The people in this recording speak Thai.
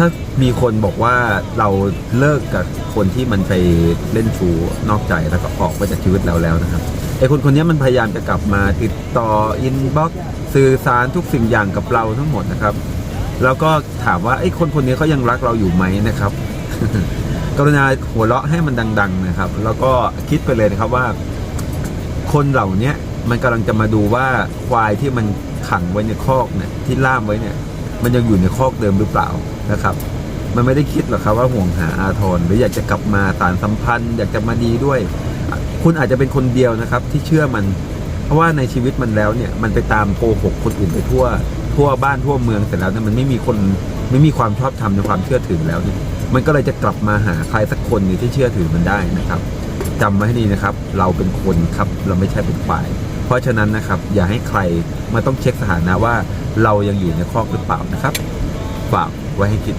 ถ้ามีคนบอกว่าเราเลิกกับคนที่มันไปเล่นชูนอกใจแล้วก็ออกไปจากชีวิตเราแล้วนะครับไอ้คนคนนี้มันพยายามจะกลับมาติดต่ออินบ็อกสื่อสารทุกสิ่งอย่างกับเราทั้งหมดนะครับ แล้วก็ถามว่าไอ้คนคนนี้เขายังรักเราอยู่ไหมนะครับ กรุณาหัวเราะให้มันดัง ๆ นะครับ แล้วก็คิดไปเลยนะครับว่า คนเหล่านี้มันกำลังจะมาดูว่าควายที่มันขังไว้ในคอกเนี่ยที่ล่ามไว้เนี่ย มันยังอยู่ในคอกเดิมหรือเปล่านะครับ มันไม่ได้คิดหรอกครับว่าห่วงหาอาทรหรืออยากจะกลับมาสารสัมพันธ์ อยากจะมาดีด้วย คุณอาจจะเป็นคนเดียวนะครับ ที่เชื่อมัน เพราะว่าในชีวิตมันแล้วเนี่ยมันไปตามโกหกคนอื่นไปทั่ว ทั่วบ้านทั่วเมืองเสร็จแล้วเนี่ยมันไม่มีคนไม่มีความชอบธรรมในความเชื่อถือแล้วเนี่ยมันก็เลยจะกลับมาหาใครสักคนหนึ่งที่เชื่อถือมันได้นะครับจำไว้ให้ดีนะครับ เราเป็นคนครับเราไม่ใช่เป็นควาย เพราะฉะนั้นนะครับอย่าให้ใครมาต้องเช็คสถานะว่าเรายังอยู่ในคอหรือเปล่านะครับฝากไว้ให้คิด